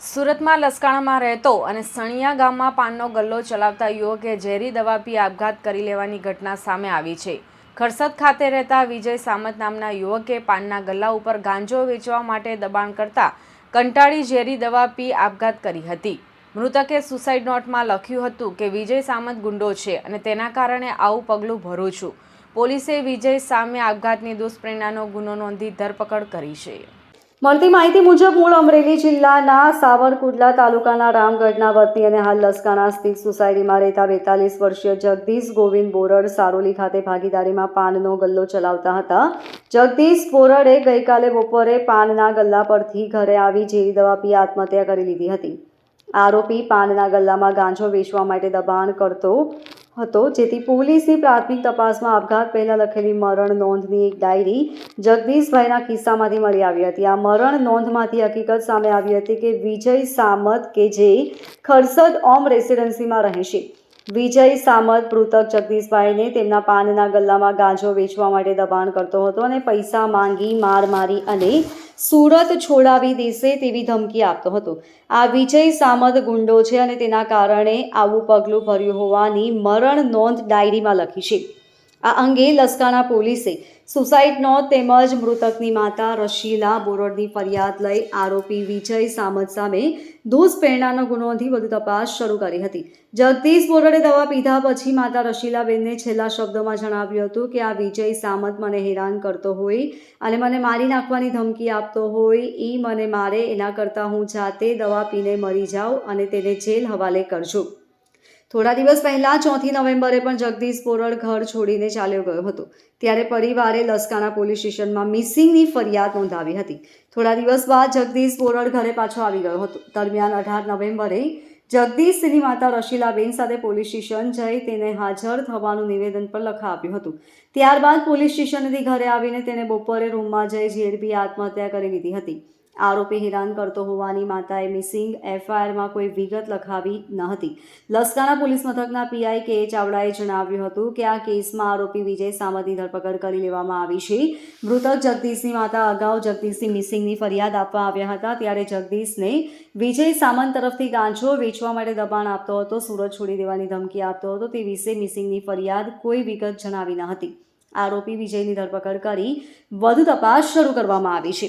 સુરતમાં લસકાણામાં રહેતો અને સણિયા ગામમાં પાનનો ગલ્લો ચલાવતા યુવકે ઝેરી દવા પી આપઘાત કરી લેવાની ઘટના સામે આવી છે. ખરસદ ખાતે રહેતા વિજય સામત નામના યુવકે પાનના ગલ્લા ઉપર ગાંજો વેચવા માટે દબાણ કરતા કંટાળી ઝેરી દવા પી આપઘાત કરી હતી. મૃતકે સુસાઇડ નોટમાં લખ્યું હતું કે વિજય સામત ગુંડો છે અને તેના કારણે આવું પગલું ભરું છું. પોલીસે વિજય સામે આપઘાતની દુષ્પ્રેરણાનો ગુનો નોંધી ધરપકડ કરી છે. મળતી માહિતી મુજબ મૂળ અમરેલી જિલ્લાના સાવરકુંડલા તાલુકાના રામગઢના વતની અને હાલ લસકાણા સ્થિત સોસાયટીમાં રહેતા બેતાલીસ વર્ષીય જગદીશ ગોવિંદ બોરડ સારોલી ખાતે ભાગીદારીમાં પાનનો ગલ્લો ચલાવતા હતા. જગદીશ બોરડે ગઈકાલે બપોરે પાનના ગલ્લા પરથી ઘરે આવી ઝેરી દવા પી આત્મહત્યા કરી લીધી હતી. આરોપી પાનના ગલ્લામાં ગાંજો વેચવા માટે દબાણ કરતો હતો. જેથી પોલીસની પ્રાથમિક તપાસમાં આપઘાત પહેલા લખેલી મરણ નોંધની એક ડાયરી જગદીશભાઈના કિસ્સામાંથી મળી આવી હતી. આ મરણ નોંધમાંથી હકીકત સામે આવી હતી કે વિજય સામત કે જે ખરસદ ઓમ રેસિડેન્સીમાં રહે છે વિજય સામત મૃતક જગદીશભાઈને તેમના પાનના ગલ્લામાં ગાંજો વેચવા માટે દબાણ કરતો હતો અને પૈસા માંગી માર મારી અને સુરત છોડાવી દેશે તેવી ધમકી આપતો હતો. આ વિજય સામત ગુંડો છે અને તેના કારણે આવું પગલું ભર્યું હોવાની મરણ નોંધ ડાયરીમાં લખી છે. આ અંગે લસકાણા પોલીસે સુસાઇડ નોંધ તેમજ મૃતકની માતા રશીલા બોરડની ફરિયાદ લઈ આરોપી વિજય સામત સામે દુષ્પ્રેરણાનો ગુનો નોંધી વધુ તપાસ શરૂ કરી હતી. જગદીશ બોરડે દવા પીધા પછી માતા રશીલાબેનને છેલ્લા શબ્દોમાં જણાવ્યું હતું કે આ વિજય સામત મને હેરાન કરતો હોય અને મને મારી નાખવાની ધમકી આપતો હોય એ મને મારે એના કરતાં હું જાતે દવા પીને મરી જાઉં અને તેને જેલ હવાલે કરજો. થોડા દિવસ પહેલાં ચોથી નવેમ્બરે પણ જગદીશ બોરડ ઘર છોડીને ચાલ્યો ગયો હતો. ત્યારે પરિવારે લસકાના પોલીસ સ્ટેશનમાં મિસિંગની ફરિયાદ નોંધાવી હતી. થોડા દિવસ બાદ જગદીશ બોરડ ઘરે પાછો આવી ગયો હતો. દરમિયાન અઢાર નવેમ્બરે જગદીશ તેની માતા રશીલાબેન સાથે પોલીસ સ્ટેશન જઈ તેને હાજર થવાનું નિવેદન પણ આપ્યું હતું. ત્યારબાદ પોલીસ સ્ટેશનથી ઘરે આવીને તેને બપોરે રૂમમાં જઈ ઝેરબી આત્મહત્યા કરી લીધી હતી. આરોપી હેરાન કરતો હોવાની માતાએ મિસિંગ એફઆઈઆરમાં કોઈ વિગત લખાવી ન હતી. લસકાણા પોલીસ મથકના પીઆઈ કે. ચાવડાએ જણાવ્યું હતું કે આ કેસમાં આરોપી વિજય સામતની ધરપકડ કરી લેવામાં આવી છે. મૃતક જગદીશની માતા અગાઉ જગદીશની મિસિંગની ફરિયાદ આપવા આવ્યા હતા, ત્યારે જગદીશને વિજય સામંત તરફથી ગાંજો વેચવા માટે દબાણ આપતો હતો, સુરત છોડી દેવાની ધમકી આપતો હતો, તે વિશે મિસિંગની ફરિયાદ કોઈ વિગત જણાવી ન હતી. આરોપી વિજયની ધરપકડ કરી વધુ તપાસ શરૂ કરવામાં આવી છે.